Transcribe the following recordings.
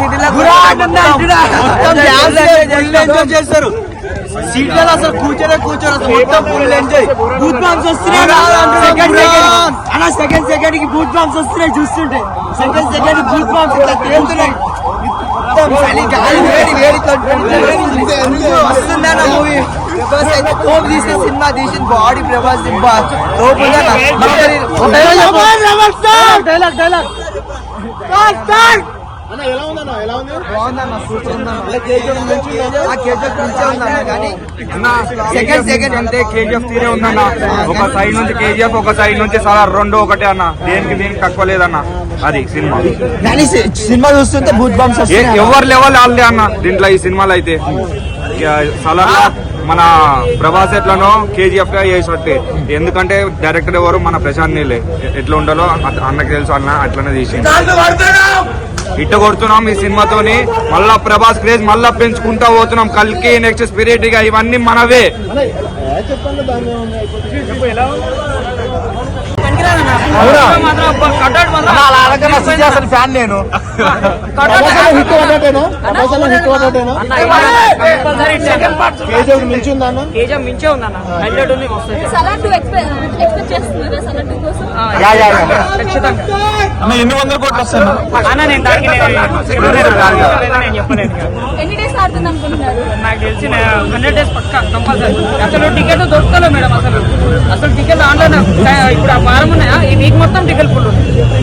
సిటీలో చేస్తారు సీట్లలో అసలు కూర్చోనే కూర్చోరు అసలు మొత్తం ఫుల్ ఎంజాయ్ బూత్ బాంబ్స్ వస్తున్నాయి సెకండ్ సెకండ్ సెకండ్కి బూత్ బాంబ్స్ వస్తున్నాయి చూస్తుంటే సెకండ్ సెకండ్ బూత్ బాంబ్స్ ఇట్లా తేలుతున్నాయి మూవీ ప్రభాస్ అయితే తోపు సినిమా తీసిన బాడీ ప్రభాస్ సినిమా తోపు డైలాగ్ డైలాగ్ సెకండ్ సెకండ్ అంటే కేజీఎఫ్ తీరే ఉందన్న. ఒక సైడ్ నుంచి కేజీఎఫ్ ఒక సైడ్ నుంచి చాలా రెండు ఒకటే అన్న. దేనికి దేనికి తక్కువ లేదన్న. అది సినిమా. కానీ సినిమా చూస్తుంటే బూత్ బాంబ్స్ ఎవరు లెవెల్ వాళ్ళే అన్న. దీంట్లో ఈ సినిమాలో అయితే. సలార్ మన ప్రభాస్ ఎట్లనో కేజీఎఫ్గా చేసినట్టే. ఎందుకంటే డైరెక్టర్ ఎవరు? మన ప్రశాంత్ నీలే. ఎ- ఎట్లా ఉండాలో అత- అన్నకి తెలుసు అన్న. అట్లనే తీసి ఇట్ట కొడుతున్నాం ఈ సినిమాతోని. మళ్ళా ప్రభాస్ క్రేజ్ మళ్ళా పెంచుకుంటా పోతున్నాం. కల్కి నెక్స్ట్ స్పిరిట్గా ఇవన్నీ మనవే. ఫ్యాన్ నేను. మించే ఉంది ఎన్ని వందల కోట్లు వస్తాను అన్న? నేను దానికి నేను నేను చెప్పలేదు ఇక. ఎన్ని డేస్ ఆడుతుంది అనుకుంటున్నారు? నాకు తెలిసి హండ్రెడ్ డేస్ పక్క కంపల్సరీ. అసలు టికెట్ దొరుకుతలే మేడం అసలు. అసలు టికెట్ ఆన్లైన్ ఇప్పుడు ఆ వారం ఉన్నాయా? ఈ వీక్ మొత్తం టికెట్ ఫుల్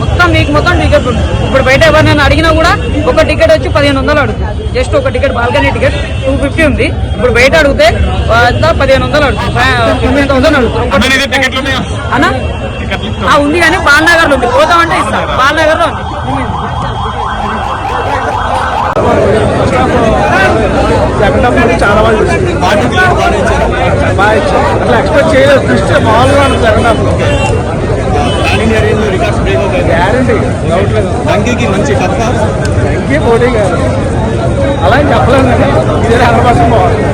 మొత్తం వీక్ మొత్తం టికెట్ ఫుల్ ఇప్పుడు బయట ఎవరినైనా అడిగినా కూడా ఒక టికెట్ వచ్చి పదిహేను వందలు అడుగుతుంది. జస్ట్ ఒక ticket balcony ticket two fifty ఉంది. ఇప్పుడు బయట అడిగితే అంత పదిహేను వందలు అడుగుతుంది. ఫిఫ్టీన్ థౌసండ్ అడుగుతుంది. అన్నా? ఉంది కానీ బాలనగర్లో ఉంది. పోతామంటే ఇస్తా. బాలనగర్లో ఉంది. చాలా బాగా బాగా ఇచ్చారు అట్లా ఎక్స్పెక్ట్ చేయలేదు ట్విస్ట్ మామూలుగా సెకండ్ హాఫ్ గ్యారంటీ డౌట్ లేదు మంచి కథ అంకీ పోటీ కాదు. అలా అని చెప్పలేను కానీ ఇదే హండ్రెడ్ పర్సెంట్ బాగుంది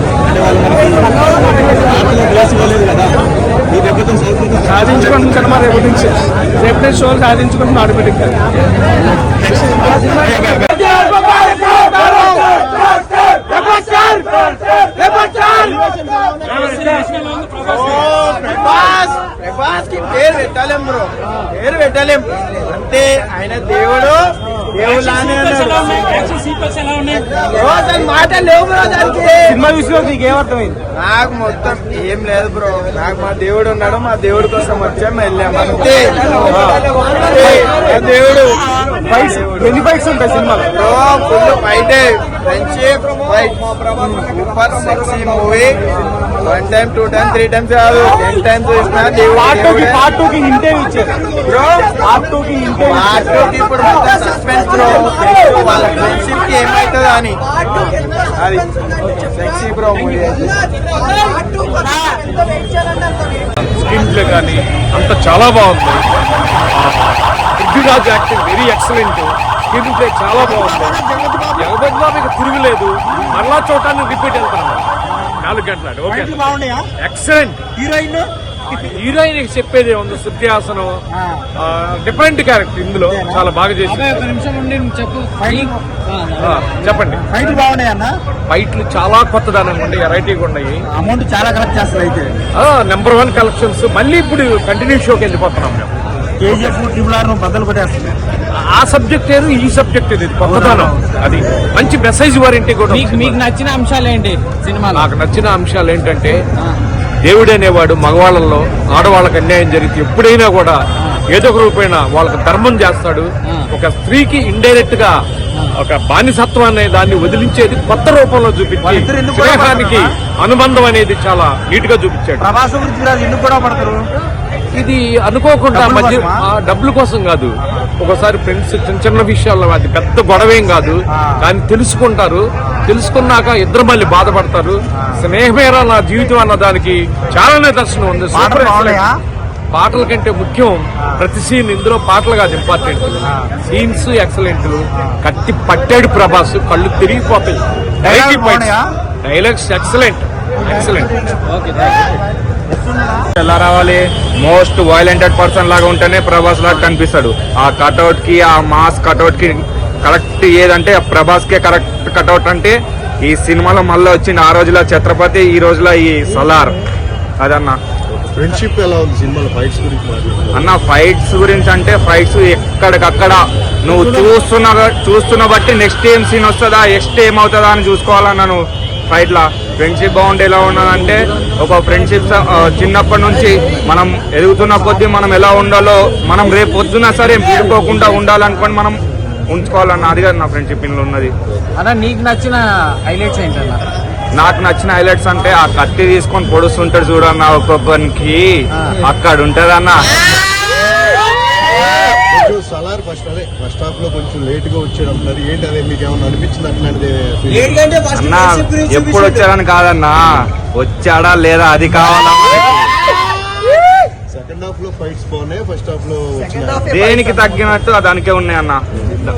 సాధించుకుంటున్నాను సినిమా రేపు నుంచి? రేపు నుంచి షోలు సాధించుకుంటున్న ఆటోమేటిక్ ప్రభాస్కి పేరు పెట్టలేం బ్రో. పేరు పెట్టలేం. అంటే ఆయన దేవుడు దేవులానే దాని మాట లేవు బ్రో దానికి సినిమా చూసిన నీకు? ఏమర్థమైంది నాకు మొత్తం ఏం లేదు బ్రో. నాకు మా దేవుడు ఉన్నాడు మా దేవుడి కోసం వచ్చాం వెళ్ళాం. అంతే. దేవుడు. ఫైట్స్ ఎన్ని ఫైట్స్ ఉంటాయి సినిమాలో? Full fight friendship super sexy movie one time two time three times కాదు. టెన్ టైమ్స్ చూసినా పార్ట్ టూ కి పార్ట్ టూ కి ఇంటే ఇచ్చారు? బ్రో పార్ట్ టూ కి ఇంటే పార్ట్ టూ కి ఇప్పుడు సస్పెన్స్ బ్రో. వాళ్ళ ఏమవుతుంది అని? అది సెక్సీ బ్రో మూవీ కానీ అంత చాలా బాగుంది. Prithviraj acting very excellent. Screenplay చాలా బాగుంది. జగపతి బాబు ఇక తిరుగులేదు మరలా చూడటానికి రిపీట్ వెళ్తున్నాను నాలుగు గంటలు ఓకే. ఎక్సలెంట్. హీరోయిన్? హీరోయిన్ చెప్పేది ఉంది శృతిహాసనం డిఫరెంట్ క్యారెక్టర్ ఇందులో చాలా బాగా చేసింది ఆ, చెప్పండి. ఫైట్ బాగున్నాయి అన్న? ఫైట్లు చాలా కొత్తదనంగా ఉన్నాయి వెరైటీగా ఉన్నాయి. అమౌంట్ చాలా కలెక్ట్ చేస్తారు అయితే. Number one collections. మళ్ళీ ఇప్పుడు కంటిన్యూ షోకి వెళ్ళిపోతున్నాం మేము. కేజీఎఫ్ ట్రిపుల్ ఆర్ బద్దలు కొట్టేస్తుంది. ఆ సబ్జెక్ట్ ఏరు ఈ సబ్జెక్ట్ ఇది కొత్తదనం. అది మంచి మెసేజ్ వారింటి కూడా మీకు మీకు నచ్చిన అంశాలు ఏంటి సినిమాలో? నాకు నచ్చిన అంశాలు ఏంటంటే దేవుడు అనేవాడు మగవాళ్ళలో ఆడవాళ్ళకి అన్యాయం జరిగితే ఎప్పుడైనా కూడా ఏదో ఒక రూపైన వాళ్ళకి ధర్మం చేస్తాడు. ఒక స్త్రీకి ఇండైరెక్ట్గా ఒక బానిసత్వం అనే దాన్ని వదిలించేది కొత్త రూపంలో చూపించి స్నేహానికి అనుబంధం అనేది చాలా నీట్గా చూపించాడు ఇది అనుకోకుండా డబ్బుల మధ్య డబ్బుల కోసం కాదు. ఒకసారి ఫ్రెండ్స్ చిన్న చిన్న విషయాల్లో అది పెద్ద గొడవేం కాదు. కానీ తెలుసుకుంటారు. తెలుసుకున్నాక ఇద్దరు మళ్ళీ బాధపడతారు. స్నేహమేరా నా జీవితం అన్న దానికి చాలా నిదర్శనం ఉంది. పాటలు కంటే ముఖ్యం ప్రతి సీన్ ఇందులో పాటలు కాదు ఇంపార్టెంట్ సీన్స్ ఎక్సలెంట్. కత్తి పట్టాడు ప్రభాస్. కళ్ళు తిరిగిపోతాయి? Dialogues excellent. ఎక్సలెంట్. ఎలా రావాలి మోస్ట్ వైలెంటెడ్ పర్సన్ లాగా ఉంటేనే ప్రభాస్ లాగా కనిపిస్తాడు. ఆ కట్అవుట్కి ఆ మాస్ కట్అవుట్కి కరెక్ట్ ఏదంటే ప్రభాస్ కే కరెక్ట్ కట్అవుట్ అంటే ఈ సినిమాలో మళ్ళీ వచ్చింది ఆ రోజులో ఛత్రపతి ఈ రోజులో ఈ సలార్. అదన్నా. ఫ్రెండ్షిప్ ఎలా ఉంది సినిమాలో? ఫైట్స్ గురించి అన్న ఫైట్స్ గురించి అంటే ఫైట్స్ ఎక్కడికక్కడ. నువ్వు చూస్తున్న చూస్తున్న బట్టి నెక్స్ట్ ఏం సీన్ వస్తుందా నెక్స్ట్ ఏమవుతుందా అని చూసుకోవాలన్నా నువ్వు. ఫైట్ లా ఫ్రెండ్షిప్ బాగుంటే ఎలా ఉన్నదంటే ఒక ఫ్రెండ్షిప్ చిన్నప్పటి నుంచి మనం ఎదుగుతున్న కొద్దీ మనం ఎలా ఉండాలో మనం రేపు పొద్దున సరే వీడుకోకుండా ఉండాలనుకొని మనం ఉంచుకోవాలన్న అది కాదు నా ఫ్రెండ్షిప్ ఇందులో ఉన్నది. అన్న నీకు నచ్చిన హైలైట్స్ ఏంటన్నా? నాకు నచ్చిన హైలైట్స్ అంటే ఆ కత్తి తీసుకొని పొడుస్తుంటాడు చూడన్న ఒక్కొక్కరికి అక్కడ ఉంటదన్న. సలార్ ఫస్ట్ అదే ఫస్ట్ హాఫ్లో కొంచెం లేట్గా ఏంటి అదే మీకు అనిపించింది అట్లాంటిది అన్నా ఎప్పుడు. వచ్చాడని కాదన్నా. వచ్చాడా లేదా అది కావాలా. సెకండ్ హాఫ్లో ఫైట్స్ బాగున్నాయి? ఫస్ట్ హాఫ్లో వచ్చిన దేనికి తగ్గినట్టు దానికే ఉన్నాయి అన్న.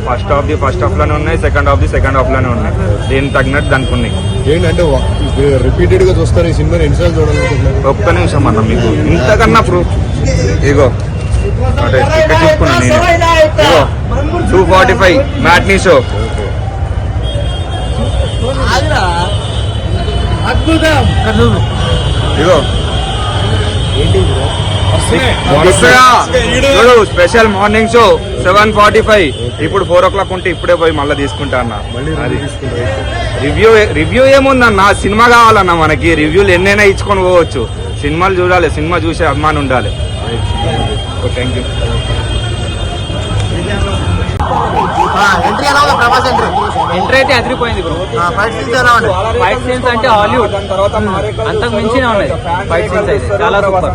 ఫస్ట్ హాఫ్ ది ఫస్ట్ హాఫ్లోనే ఉన్నాయి సెకండ్ హాఫ్ ది సెకండ్ హాఫ్లోనే ఉన్నాయి. దేనికి తగ్గినట్టు దానికి ఉన్నాయి ఏంటంటే రిపీటెడ్గా చూస్తారు ఈ సినిమా ఎన్నిసార్లు చూడాలనుకుంటున్నారు? ఒక్క నిమిషం అన్న మీకు. ఇంతకన్నా ప్రూఫ్ ఇగో. అంటే చూసుకున్నాను నేను. Two forty five matinee show. ఇగో చూడు. Special morning show seven forty five ఇప్పుడు ఫోర్ ఓ క్లాక్ ఉంటే ఇప్పుడే పోయి మళ్ళీ తీసుకుంటా అన్న. Review review ఏముందన్న? సినిమా కావాలన్న మనకి. రివ్యూలు ఎన్నైనా ఇచ్చుకొని పోవచ్చు. సినిమాలు చూడాలి సినిమా చూసే అభిమానం ఉండాలి. థ్యాంక్ యూ ఎంట్రీ ఎలా ఉంది ప్రభాస్ ఎంట్రీ. ఎంట్రీ అయితే అదిరిపోయింది బ్రో ఫైట్ సీన్స్ ఎలా ఉంది ఫైట్ సీన్స్ అంటే హాలీవుడ్ అంతకు మించిన ఉన్నాయి. ఫైట్ సీన్స్ అయితే చాలా సూపర్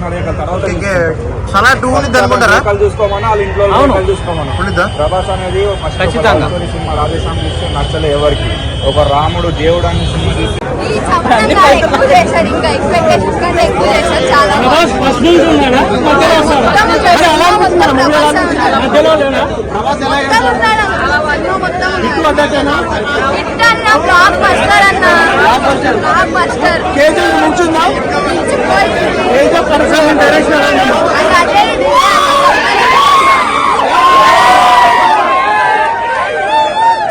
సలార్ టూ ఉంది అనుకుంటారా? చూసుకోమని వాళ్ళ ఇంట్లో అవును. చూసుకోమని ప్రభాస్ అనేది ఖచ్చితంగా. సినిమా. రాధేశ్యామ్ చూస్తే నచ్చలే ఎవరికి. ఒక రాముడు దేవుడు అని సినిమా చూస్తే ఈ సంవత్సరంగా ఎక్కువ చేశారు ఇంకా. ఎక్స్పెక్టేషన్స్ కంటే ఎక్కువ చేశారు చాలా. బాగుంది. కేజీ నుంచి డైరెక్షన్